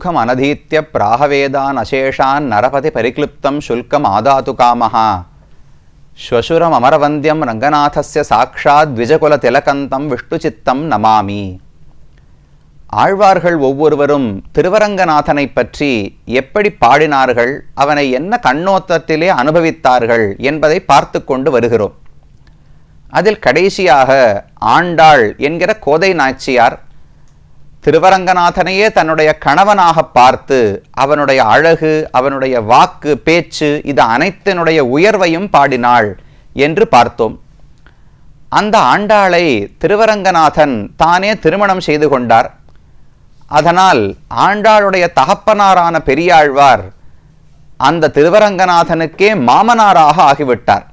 முகம் அனதீத்திய பிராகவேதான் அசேஷான் நரபதி பரிக்ளிப்தம் சுல்கம் ஆதாது காமஹா ஸ்வசுரம் அமரவந்தியம் ரங்கநாதஸ்ய சாக்ஷாத் த்விஜகுல திலகந்தம் விஷ்ணுசித்தம் நமாமி ஆழ்வார்கள் ஒவ்வொருவரும் திருவரங்கநாதனை பற்றி எப்படி பாடினார்கள் அவனை என்ன கண்ணோத்தத்திலே அனுபவித்தார்கள் என்பதை பார்த்து கொண்டு வருகிறோம். அதில் கடைசியாக ஆண்டாள் என்கிற கோதை நாச்சியார் திருவரங்கநாதனையே தன்னுடைய கணவனாக பார்த்து அவனுடைய அழகு அவனுடைய வாக்கு பேச்சு இது அனைத்தினுடைய உயர்வையும் பாடினாள் என்று பார்த்தோம். அந்த ஆண்டாளை திருவரங்கநாதன் தானே திருமணம் செய்து கொண்டார். அதனால் ஆண்டாளுடைய தகப்பனாரான பெரியாழ்வார் அந்த திருவரங்கநாதனுக்கே மாமனாராக ஆகிவிட்டார்.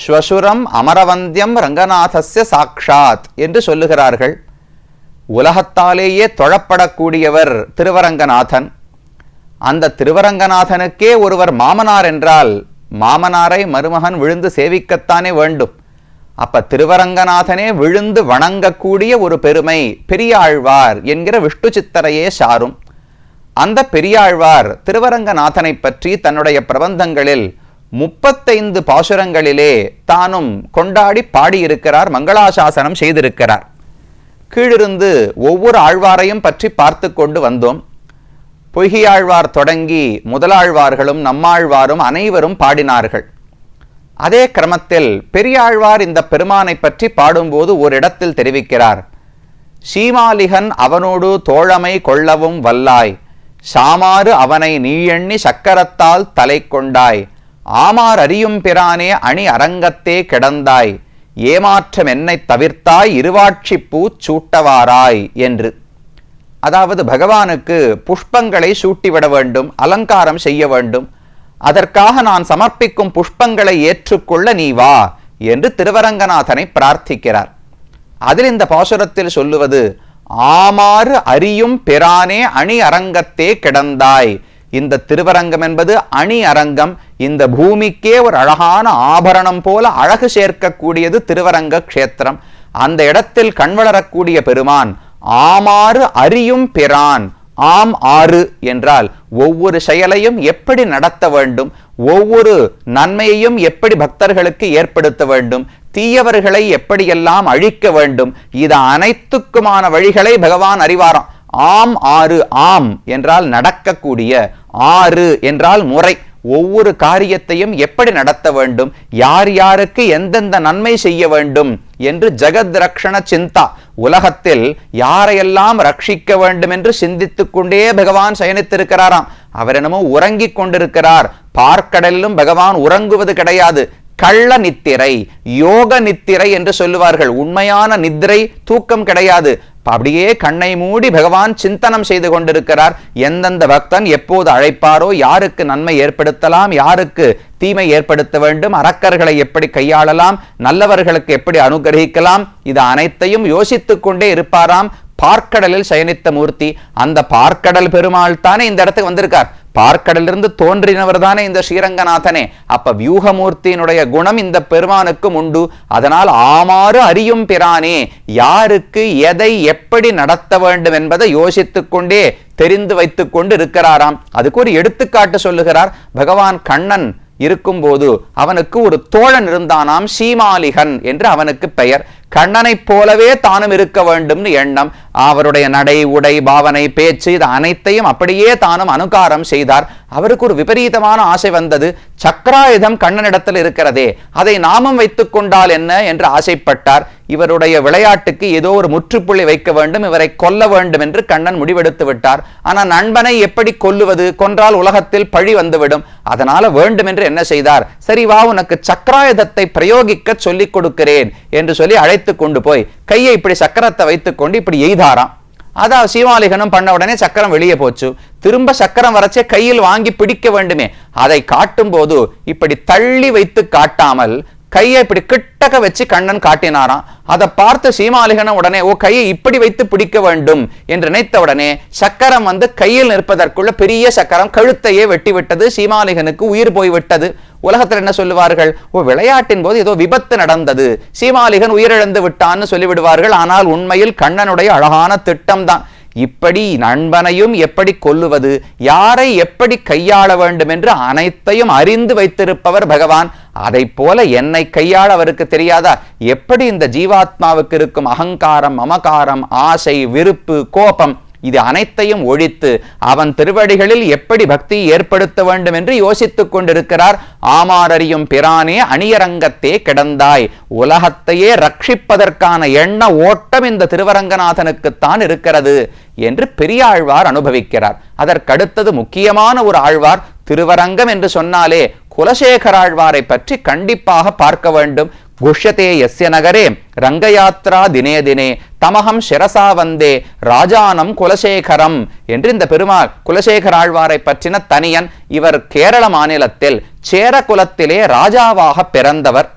ஸ்வசுரம் அமரவந்தியம் ரங்கநாதஸ்ய சாக்ஷாத் என்று சொல்லுகிறார்கள். உலகத்தாலேயே தொழப்படக்கூடியவர் திருவரங்கநாதன். அந்த திருவரங்கநாதனுக்கே ஒருவர் மாமனார் என்றால் மாமனாரை மருமகன் விழுந்து சேவிக்கத்தானே வேண்டும். அப்ப திருவரங்கநாதனே விழுந்து வணங்கக்கூடிய ஒரு பெருமை பெரியாழ்வார் என்கிற விஷ்ணு சித்தரையே சாரும். அந்த பெரியாழ்வார் திருவரங்கநாதனை பற்றி தன்னுடைய பிரபந்தங்களில் முப்பத்தைந்து பாசுரங்களிலே தானும் கொண்டாடி பாடியிருக்கிறார் மங்களாசாசனம் செய்திருக்கிறார். கீழிருந்து ஒவ்வொரு ஆழ்வாரையும் பற்றி பார்த்து கொண்டு வந்தோம். பொய்கையாழ்வார் தொடங்கி முதலாழ்வார்களும் நம்மாழ்வாரும் அனைவரும் பாடினார்கள். அதே கிரமத்தில் பெரியாழ்வார் இந்த பெருமானை பற்றி பாடும்போது ஒரு இடத்தில் தெரிவிக்கிறார். சீமாலிகன் அவனோடு தோழமை கொள்ளவும் வல்லாய் சாமாறு அவனை நீயெண்ணி சக்கரத்தால் தலை கொண்டாய் ஆமார் அறியும் பிரானே அணி அரங்கத்தே கிடந்தாய் ஏமாற்றம் என்னை தவிர்த்தாய் இருவாட்சி பூ சூட்டவாராய் என்று. அதாவது பகவானுக்கு புஷ்பங்களை சூட்டிவிட வேண்டும் அலங்காரம் செய்ய வேண்டும். அதற்காக நான் சமர்ப்பிக்கும் புஷ்பங்களை ஏற்றுக்கொள்ள நீ வா என்று திருவரங்கநாதனை பிரார்த்திக்கிறார். அதில் இந்த பாசுரத்தில் சொல்லுவது ஆமாறு அறியும் பிரானே அணி அரங்கத்தே கிடந்தாய். இந்த திருவரங்கம் என்பது அணி அரங்கம் இந்த பூமிக்கே ஒரு அழகான ஆபரணம் போல அழகு சேர்க்கக்கூடியது திருவரங்க க்ஷேத்திரம். அந்த இடத்தில் கண்வளரக்கூடிய பெருமான் ஆமாறு அறியும் பிரான் ஆம் ஆறு என்றால் ஒவ்வொரு செயலையும் எப்படி நடத்த வேண்டும் ஒவ்வொரு நன்மையையும் எப்படி பக்தர்களுக்கு ஏற்படுத்த வேண்டும் தீயவர்களை எப்படியெல்லாம் அழிக்க வேண்டும் இது அனைத்துக்குமான வழிகளை பகவான் அறிவாராம். ஆம் ஆறு ஆம் என்றால் நடக்கக்கூடிய ஆறு என்றால் முறை. ஒவ்வொரு காரியத்தையும் எப்படி நடத்த வேண்டும்? யார் யாருக்கு எந்தெந்த நன்மை செய்ய வேண்டும்? என்று ஜெகத் ரக்ஷண சிந்தா. உலகத்தில் யாரையெல்லாம் ரட்சிக்க வேண்டும் என்று சிந்தித்துக் கொண்டே பகவான் சயனித்திருக்கிறாராம். அவர் என்னமோ உறங்கிக் கொண்டிருக்கிறார். பார்க்கடலிலும் பகவான் உறங்குவது கிடையாது. கள்ள நித்திரை யோக நித்திரை என்று சொல்லுவார்கள். உண்மையான நித்திரை தூக்கம் கிடையாது. அப்படியே கண்ணை மூடி பகவான் சிந்தனம் செய்து கொண்டிருக்கிறார். எந்தெந்த பக்தன் எப்போது அழைப்பாரோ யாருக்கு நன்மை ஏற்படுத்தலாம் யாருக்கு தீமை ஏற்படுத்த வேண்டும் அரக்கர்களை எப்படி கையாளலாம் நல்லவர்களுக்கு எப்படி அனுகிரகிக்கலாம் இது அனைத்தையும் யோசித்துக் கொண்டே இருப்பாராம். பார்க்கடலில் சயனித்த மூர்த்தி அந்த பார்க்கடல் பெருமாள் தானே இந்த இடத்துக்கு வந்திருக்கார். பார்க்கடலிருந்து தோன்றினவர் தானே இந்த ஸ்ரீரங்கநாதனே. அப்ப வியூகமூர்த்தியினுடைய குணம் இந்த பெருமானுக்கும் உண்டு. அதனால் ஆமாறு அறியும் பிரானே யாருக்கு எதை எப்படி நடத்த வேண்டும் என்பதை யோசித்துக் கொண்டே தெரிந்து வைத்துக் கொண்டு இருக்கிறாராம். அதுக்கு ஒரு எடுத்துக்காட்டு சொல்லுகிறார். பகவான் கண்ணன் இருக்கும்போது அவனுக்கு ஒரு தோழன் இருந்தானாம் சீமாலிகன் என்று அவனுக்கு பெயர். கண்ணனைப் போலவே தானும் இருக்க வேண்டும்னு எண்ணம். அவருடைய நடை உடை பாவனை பேச்சு இது அனைத்தையும் அப்படியே தானும் அனுகாரம் செய்தார். அவருக்கு ஒரு விபரீதமான ஆசை வந்தது. சக்கராயுதம் கண்ணனிடத்தில் இருக்கிறதே அதை நாமும் வைத்துக் கொண்டால் என்ன என்று ஆசைப்பட்டார். இவருடைய விளையாட்டுக்கு ஏதோ ஒரு முற்றுப்புள்ளி வைக்க வேண்டும் இவரை கொல்ல வேண்டும் என்று கண்ணன் முடிவெடுத்து விட்டார். ஆனால் நண்பனை எப்படி கொல்லுவது? கொன்றால் உலகத்தில் பழி வந்துவிடும். அதனால வேண்டும் என்று என்ன செய்தார்? சரி வா உனக்கு சக்கராயுதத்தை பிரயோகிக்க சொல்லிக் கொடுக்கிறேன் என்று சொல்லி அழைத்து கொண்டு போய் கையை இப்படி சக்கரத்தை வைத்துக் கொண்டு இப்படி எய்தாராம். அதான் சீமாலிகனும் பண்ண உடனே சக்கரம் வெளியே போச்சு. திரும்ப சக்கரம் வரைச்சே கையில் வாங்கி பிடிக்க வேண்டுமே. அதை காட்டும் போது இப்படி தள்ளி வைத்து காட்டாமல் கையை இப்படி கிட்டக்க வச்சு கண்ணன் காட்டினாராம். அதை பார்த்து சீமாலிகனும் உடனே ஓ கையை இப்படி வைத்து பிடிக்க வேண்டும் என்று நினைத்த உடனே சக்கரம் வந்து கையில் நிற்பதற்குள்ள பெரிய சக்கரம் கழுத்தையே வெட்டிவிட்டது. சீமாலிகனுக்கு உயிர் போய்விட்டது. உலகத்தில் என்ன சொல்லுவார்கள்? ஓ விளையாட்டின் போது ஏதோ விபத்து நடந்தது. சீமாலிகன் உயிரிழந்து விட்டான்னு சொல்லிவிடுவார்கள். ஆனால் உண்மையில் கண்ணனுடைய அழகான திட்டம் தான் இப்படி நண்பனையும் எப்படி கொல்லுவது? யாரை எப்படி கையாள வேண்டும் என்று அனைத்தையும் அறிந்து வைத்திருப்பவர் பகவான். அதை போல என்னை கையாள அவருக்கு தெரியாதா? எப்படி இந்த ஜீவாத்மாவுக்கு இருக்கும் அகங்காரம் மமகாரம் ஆசை விருப்பு கோபம் இது அனைத்தையும் ஒழித்து அவன் திருவடிகளில் எப்படி பக்தி ஏற்படுத்த வேண்டும் என்று யோசித்துக் கொண்டிருக்கிறார். ஆமாரறியும் பிரானே அணியரங்கத்தே கிடந்தாய். உலகத்தையே ரட்சிப்பதற்கான எண்ண ஓட்டம் இந்த திருவரங்கநாதனுக்குத்தான் இருக்கிறது என்று பெரிய ஆழ்வார் அனுபவிக்கிறார். அதற்கடுத்தது முக்கியமான ஒரு ஆழ்வார் திருவரங்கம் என்று சொன்னாலே குலசேகராழ்வாரை பற்றி கண்டிப்பாக பார்க்க வேண்டும். குஷ்யதே எஸ்ய நகரே ரங்கயாத்ரா தினே தினே தமகம் ஷிரசா வந்தே ராஜானம் குலசேகரம் என்று இந்த பெருமாள் குலசேகர ஆழ்வாரை பற்றின தனியன் இவர் கேரள மாநிலத்தில் சேர குலத்திலே ராஜாவாக பிறந்தவர்.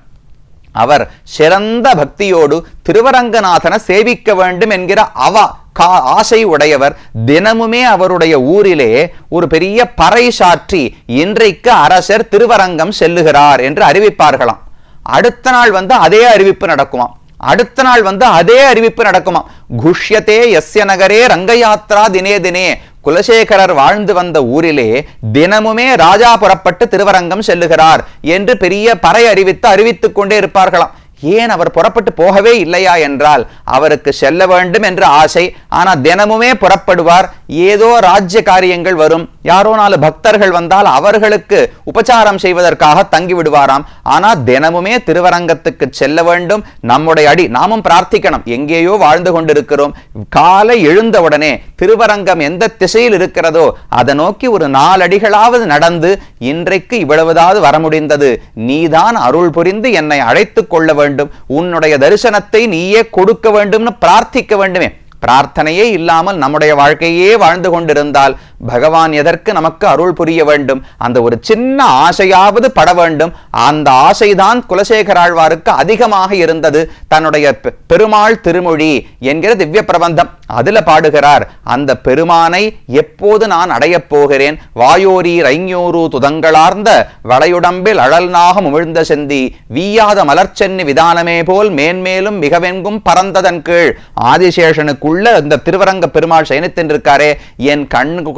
அவர் சிறந்த பக்தியோடு திருவரங்கநாதனை சேவிக்க வேண்டும் என்கிற அவ கா ஆசை உடையவர். தினமுமே அவருடைய ஊரிலே ஒரு பெரிய பறை சாற்றி இன்றைக்கு அரசர் திருவரங்கம் செல்லுகிறார் என்று அறிவிப்பார்களாம். அடுத்த நாள் வந்து அதே அறிவிப்பு நடக்குமாம். அடுத்த நாள் வந்து அதே அறிவிப்பு நடக்குமாம் குஷ்யத்தே எஸ்ய நகரே ரங்கயாத்ரா தினே தினே. குலசேகரர் வாழ்ந்து வந்த ஊரிலே தினமுமே ராஜா புறப்பட்டு திருவரங்கம் செல்லுகிறார் என்று பெரிய பறை அறிவித்து அறிவித்துக் கொண்டே இருப்பார்களாம். ஏன் அவர் புறப்பட்டு போகவே இல்லையா என்றால் அவருக்கு செல்ல வேண்டும் என்ற ஆசை ஆனா தினமுமே புறப்படுவார். ஏதோ ராஜ்ய காரியங்கள் வரும். யாரோ நாலு பக்தர்கள் வந்தால் அவர்களுக்கு உபச்சாரம் செய்வதற்காக தங்கி விடுவாராம். ஆனா தினமுமே திருவரங்கத்துக்கு செல்ல வேண்டும். நம்முடைய அடி நாமும் பிரார்த்திக்கணும். எங்கேயோ வாழ்ந்து கொண்டிருக்கிறோம். காலை எழுந்தவுடனே திருவரங்கம் எந்த திசையில் இருக்கிறதோ அதை நோக்கி ஒரு நாலடிகளாவது நடந்து இன்றைக்கு இவ்வளவுதாவது வர முடிந்தது. நீதான் அருள் புரிந்து என்னை அழைத்துக் கொள்ள வேண்டும். உன்னுடைய தரிசனத்தை நீயே கொடுக்க வேண்டும்னு பிரார்த்திக்க வேண்டுமே. பிரார்த்தனையே இல்லாமல் நம்முடைய வாழ்க்கையே வாழ்ந்து கொண்டிருந்தால் பகவான் எதற்கு நமக்கு அருள் புரிய வேண்டும்? அந்த ஒரு சின்ன ஆசையாவது பட வேண்டும். அந்த ஆசைதான் குலசேகராழ்வாருக்கு அதிகமாக இருந்தது. தன்னுடைய பெருமாள் திருமொழி என்கிற திவ்ய பிரபந்தம் அதுல பாடுகிறார். அந்த பெருமானை எப்போது நான் அடையப் போகிறேன்? வாயோரி ரைஞோரு துதங்களார்ந்த வளையுடம்பில் அழல்நாகம் உமிழ்ந்த செந்தி வீயாத மலர்ச்சென்னி விதானமே போல் மேன்மேலும் மிகவெங்கும் பறந்ததன் கீழ். ஆதிசேஷனுக்குள்ள இந்த திருவரங்க பெருமாள் சயனித்திருக்காரே என்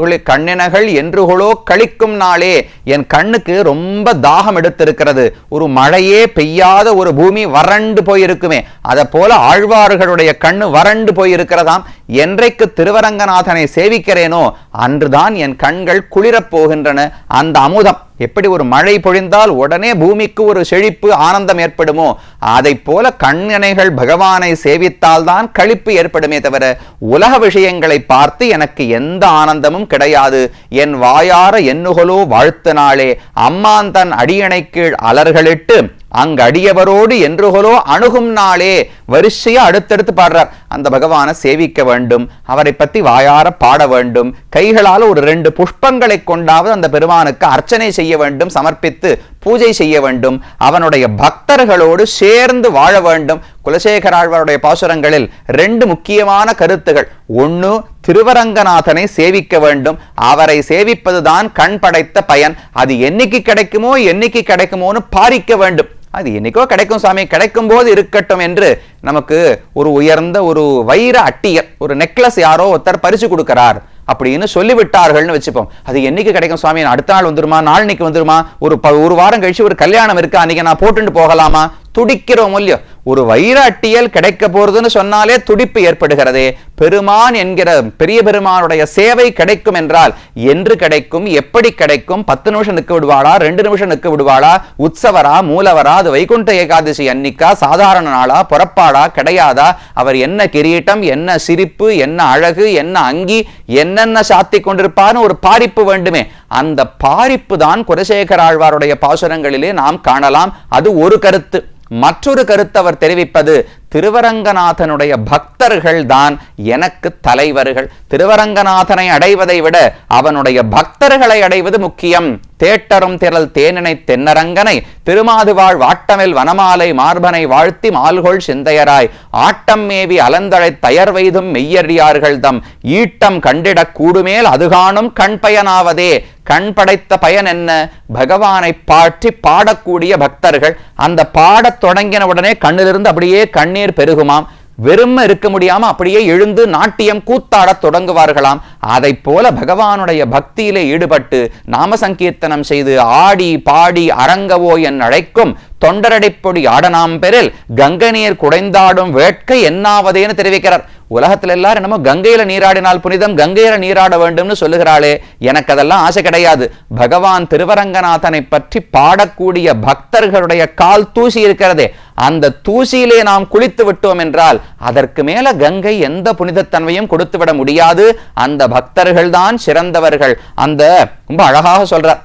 கண்ணுக்குள்ளே கண்ணினகள் என்றுகளோ கழிக்கும் நாளே. என் கண்ணுக்கு ரொம்ப தாகம் எடுத்திருக்கிறது. ஒரு மழையே பெய்யாத ஒரு பூமி வறண்டு போயிருக்குமே. அதை போல ஆழ்வார்களுடைய கண்ணு வறண்டு போயிருக்கிறதாம். என்றைக்கு திருவரங்கநாதனை சேவிக்கிறேனோ அன்றுதான் என் கண்கள் குளிரப் போகின்றன. அந்த அமுதம் எப்படி ஒரு மழை பொழிந்தால் உடனே பூமிக்கு ஒரு செழிப்பு ஆனந்தம் ஏற்படுமோ? அதைப் போல கண்ணனைகள் பகவானை சேவித்தால்தான் கழிப்பு ஏற்படுமே தவிர உலக விஷயங்களை பார்த்து எனக்கு எந்த ஆனந்தமும் கிடையாது. என் வாயார எண்ணுகளோ வாழ்த்து நாளே. அம்மாந்தன் அடியணை கீழ் அலர்களிட்டு அங்கு அடியவரோடு என்றுகளோ அணுகும் நாளே. வரிசையா அடுத்தடுத்து பாடுறார். அந்த பகவானை சேவிக்க வேண்டும். அவரை பத்தி வாயார பாட வேண்டும். கைகளால் ஒரு ரெண்டு புஷ்பங்களை கொண்டாவது அந்த பெருமானுக்கு அர்ச்சனை செய்ய வேண்டும். சமர்ப்பித்து பூஜை செய்ய வேண்டும். அவனுடைய பக்தர்களோடு சேர்ந்து வாழ வேண்டும். குலசேகராழ்வாருடைய பாசுரங்களில் ரெண்டு முக்கியமான கருத்துகள். ஒன்று திருவரங்கநாதனை சேவிக்க வேண்டும். அவரை சேவிப்பதுதான் கண் படைத்த பயன். அது என்னைக்கு கிடைக்குமோ என்னைக்கு கிடைக்குமோன்னு பாரிக்க வேண்டும். அது என்னைக்கோ கிடைக்கும் சாமி கிடைக்கும் போது இருக்கட்டும் என்று நமக்கு ஒரு உயர்ந்த ஒரு வைர அட்டியர் ஒரு நெக்லஸ் யாரோ ஒருத்தர் பரிசு கொடுக்கிறார் அப்படின்னு சொல்லிவிட்டார்கள்னு வச்சுப்போம். அது என்னைக்கு கிடைக்கும் சுவாமி அடுத்த நாள் வந்துருமா? நாளைக்கு வந்துருமா? ஒரு ப- ஒரு வாரம் கழிச்சு ஒரு கல்யாணம் இருக்கா? அன்னைக்கு நான் போட்டுட்டு போகலாமா? துடிக்கிறோம் இல்லையோ? ஒரு வைர அட்டியல் கிடைக்க போறதுன்னு சொன்னாலே துடிப்பு ஏற்படுகிறதே. பெருமான் என்கிற பெரிய பெருமானுடைய சேவை கிடைக்கும் என்றால் என்று கிடைக்கும் எப்படி கிடைக்கும்? பத்து நிமிஷம் நிற்க விடுவாளா? ரெண்டு நிமிஷம் நிற்க விடுவாளா? உற்சவரா மூலவரா அது வைகுண்ட ஏகாதசி அன்னிக்கா சாதாரண நாளா புறப்பாடா கிடையாதா? அவர் என்ன கிரீட்டம் என்ன சிரிப்பு என்ன அழகு என்ன அங்கி என்னென்ன சாத்தி கொண்டிருப்பார்னு ஒரு பாரிப்பு வேண்டுமே. அந்த பாரிப்பு தான் குலசேகர ஆழ்வாருடைய பாசுரங்களிலே நாம் காணலாம். அது ஒரு கருத்து. மற்றொரு கருத்து அவர் தெரிவிப்பது திருவரங்கநாதனுடைய பக்தர்கள் தான் எனக்கு தலைவர்கள். திருவரங்கநாதனை அடைவதை விட அவனுடைய பக்தர்களை அடைவது முக்கியம். தேட்டரும் திரள் தேனினை தென்னரங்கனை திருமாதுவாழ் வாட்டமில் வனமாலை மார்பனை வாழ்த்தி மால்கொள் சிந்தையராய். ஆட்டம் மேவி அலந்தழை தயர் வைதும் மெய்யறியார்கள் தம். ஈட்டம் கண்டிடக் கூடுமேல் அது காணும் கண் பயனாவதே. கண் படைத்த பயன் என்ன? பகவானை பாற்றி பாடக்கூடிய பக்தர்கள். அந்த பாடத் தொடங்கின உடனே கண்ணிலிருந்து அப்படியே கண்ணீர் பெருகுமாம். வெறும இருக்க முடியாம அப்படியே எழுந்து நாட்டியம் கூத்தாடத் தொடங்குவார்களாம். அதை போல பகவானுடைய பக்தியிலே ஈடுபட்டு நாம சங்கீர்த்தனம் செய்து ஆடி பாடி அரங்கவோ என் அழைக்கும் தொண்டரடைப்பொடி ஆடனாம் பெரில் கங்கநீர் குடைந்தாடும் வேட்கை என்னாவதேன்னு தெரிவிக்கிறார். உலகத்துல எல்லாரும் என்னமோ கங்கையில நீராடினால் புனிதம் கங்கையில நீராட வேண்டும்னு சொல்லுகிறாளே. எனக்கு அதெல்லாம் ஆசை கிடையாது. பகவான் திருவரங்கநாதனை பற்றி பாடக்கூடிய பக்தர்களுடைய கால் தூசி இருக்கிறதே அந்த தூசியிலே நாம் குளித்து விட்டோம் என்றால் அதற்கு மேல கங்கை எந்த புனிதத்தன்மையும் கொடுத்து விட முடியாது. அந்த பக்தர்கள் தான் சிறந்தவர்கள். அந்த ரொம்ப அழகாக சொல்றார்.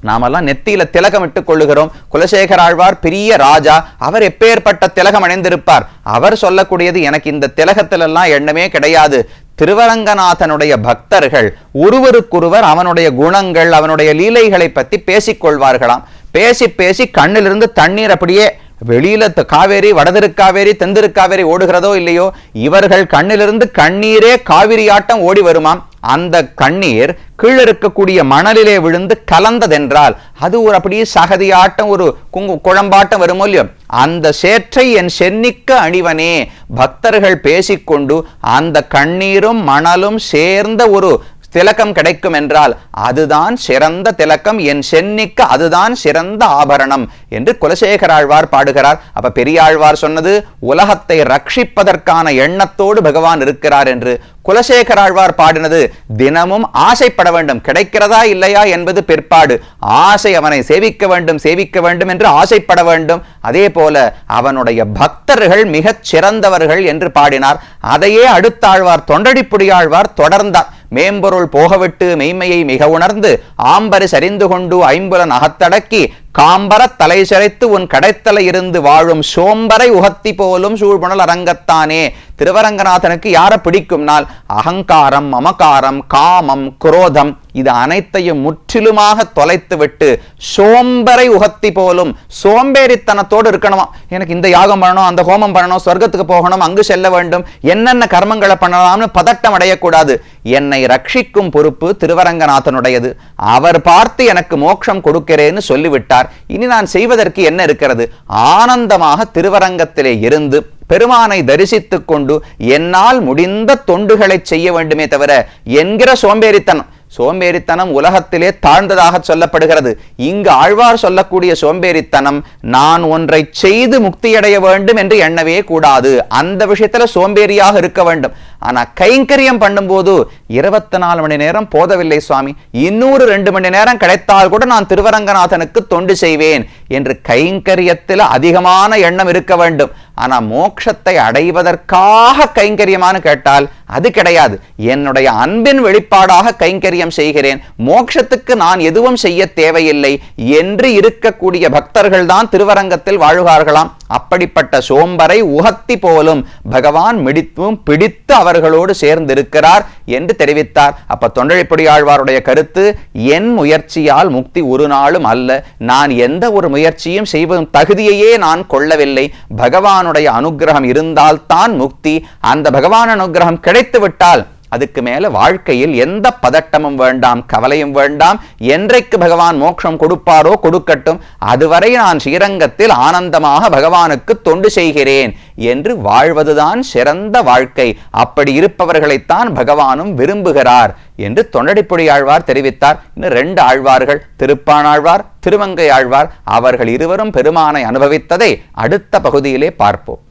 நாமெல்லாம் நெத்தியில திலகம் இட்டுக் கொள்ளுகிறோம் குலசேகர் ஆழ்வார் பெரிய ராஜா அவர் எப்பேற்பட்ட திலகம் அணிந்திருப்பார். அவர் சொல்லக்கூடியது எனக்கு இந்த திலகத்திலெல்லாம் எண்ணமே கிடையாது. திருவரங்கநாதனுடைய பக்தர்கள் ஒருவருக்கொருவர் அவனுடைய குணங்கள் அவனுடைய லீலைகளை பத்தி பேசிக் கொள்வார்களாம் பேசி பேசி கண்ணிலிருந்து தண்ணீர் அப்படியே வெளியில காவேரி வடதிருக்காவேரி தென்திருக்காவேரி ஓடுகிறதோ இல்லையோ இவர்கள் கண்ணிலிருந்து கண்ணீரே காவிரி ஆட்டம் ஓடி வருமாம். அந்த கண்ணீர் கீழே இருக்கக்கூடிய மணலிலே விழுந்து கலந்ததென்றால் அது ஒரு அப்படியே சகதியாட்டம் ஒரு குங்கு குழம்பாட்டம் வருமோ இல்லையோ? அந்த சேற்றை என் சென்னிக்க அணிவனே பக்தர்கள் பேசிக்கொண்டு அந்த கண்ணீரும் மணலும் சேர்ந்த ஒரு திலக்கம் கிடைக்கும் என்றால் அதுதான் சிறந்த திலக்கம். என் சென்னிக்கு அதுதான் சிறந்த ஆபரணம். என்று குலசேகராழ்வார் பாடுகிறார். அப்ப பெரியாழ்வார் சொன்னது உலகத்தை ரட்சிப்பதற்கான எண்ணத்தோடு பகவான் இருக்கிறார் என்று குலசேகராழ்வார் பாடினது தினமும் ஆசைப்பட வேண்டும். கிடைக்கிறதா இல்லையா என்பது பிற்பாடு. ஆசை அவனை சேவிக்க வேண்டும் சேவிக்க வேண்டும் என்று ஆசைப்பட வேண்டும். அதே போல அவனுடைய பக்தர்கள் மிகச் சிறந்தவர்கள் என்று பாடினார். அதையே அடுத்தாழ்வார் தொண்டடிப்புடியாழ்வார் தொடர்ந்தார். மேம்பொருள் போகவிட்டு மெய்மையை மிக உணர்ந்து ஆம்பரி சரிந்து கொண்டு ஐம்புலன் அகத்தடக்கி காம்பர தலை சிறைத்து உன் கடைத்தலை இருந்து வாழும் சோம்பரை உகத்தி போலும் சூழ்புணல் அரங்கத்தானே. திருவரங்கநாதனுக்கு யாரை பிடிக்கும்னால் அகங்காரம் மமகாரம் காமம் குரோதம் இது அனைத்தையும் முற்றிலுமாக தொலைத்துவிட்டு சோம்பரை உகத்தி போலும் சோம்பேறித்தனத்தோடு இருக்கணுமா? எனக்கு இந்த யாகம் பண்ணணும் அந்த ஹோமம் பண்ணணும் சொர்க்கத்துக்கு போகணும் அங்கு செல்ல வேண்டும் என்னென்ன கர்மங்களை பண்ணலாம்னு பதட்டம் அடையக்கூடாது. என்னை ரட்சிக்கும் பொறுப்பு திருவரங்கநாதனுடையது. அவர் பார்த்து எனக்கு மோட்சம் கொடுக்கிறேன்னு சொல்லிவிட்டார். இனி நான் செய்வதற்கு என்ன இருக்கிறது? ஆனந்தமாக திருவரங்கத்திலே இருந்து பெருமானை தரிசித்துக் கொண்டு என்னால் முடிந்த தொண்டுகளை செய்ய வேண்டுமே தவிர என்கிற சோம்பேறித்தனம். சோம்பேறித்தனம் உலகத்திலே தாழ்ந்ததாக சொல்லப்படுகிறது. இங்கு ஆழ்வார் சொல்லக்கூடிய சோம்பேறித்தனம் நான் ஒன்றை செய்து முக்தியடைய வேண்டும் என்று எண்ணவே கூடாது. அந்த விஷயத்துல சோம்பேறியாக இருக்க வேண்டும். ஆனா கைங்கரியம் பண்ணும்போது இருபத்தி நாலு மணி நேரம் போதவில்லை சுவாமி. இன்னொரு ரெண்டு மணி நேரம் கிடைத்தால் கூட நான் திருவரங்கநாதனுக்கு தொண்டு செய்வேன் என்று கைங்கரியத்தில் அதிகமான எண்ணம் இருக்க வேண்டும். ஆனா மோட்சத்தை அடைவதற்காக கைங்கரியமானு கேட்டால் அது கிடையாது. என்னுடைய அன்பின் வெளிப்பாடாக கைங்கரியம் செய்கிறேன். மோட்சத்துக்கு நான் எதுவும் செய்ய தேவையில்லை என்று இருக்கக்கூடிய பக்தர்கள் தான் திருவரங்கத்தில் வாழ்வார்களாம் அப்படிப்பட்ட சோம்பரை உகத்தி போலும் பகவான் மிடித்தும் பிடித்து அவர்களோடு சேர்ந்திருக்கிறார் என்று தெரிவித்தார். அப்ப தொண்டழிப்படி ஆழ்வாருடைய கருத்து என் முயற்சியால் முக்தி ஒரு நாளும் அல்ல நான் எந்த ஒரு முயற்சியும் செய்வதும் தகுதியையே நான் கொள்ளவில்லை. பகவானுடைய அனுக்கிரகம் இருந்தால்தான் முக்தி. அந்த பகவான் அனுக்கிரகம் கிடைத்து விட்டால் அதுக்கு மேல வாழ்க்கையில் எந்த பதட்டமும் வேண்டாம் கவலையும் வேண்டாம். என்றைக்கு பகவான் மோட்சம் கொடுப்பாரோ கொடுக்கட்டும். அதுவரை நான் ஸ்ரீரங்கத்தில் ஆனந்தமாக பகவானுக்கு தொண்டு செய்கிறேன் என்று வாழ்வதுதான் சிறந்த வாழ்க்கை. அப்படி இருப்பவர்களைத்தான் பகவானும் விரும்புகிறார் என்று தொண்டடிப்புடி ஆழ்வார் தெரிவித்தார். இன்னும் ரெண்டு ஆழ்வார்கள் திருப்பானாழ்வார் திருமங்கை ஆழ்வார். அவர்கள் இருவரும் பெருமானை அனுபவித்ததை அடுத்த பகுதியிலே பார்ப்போம்.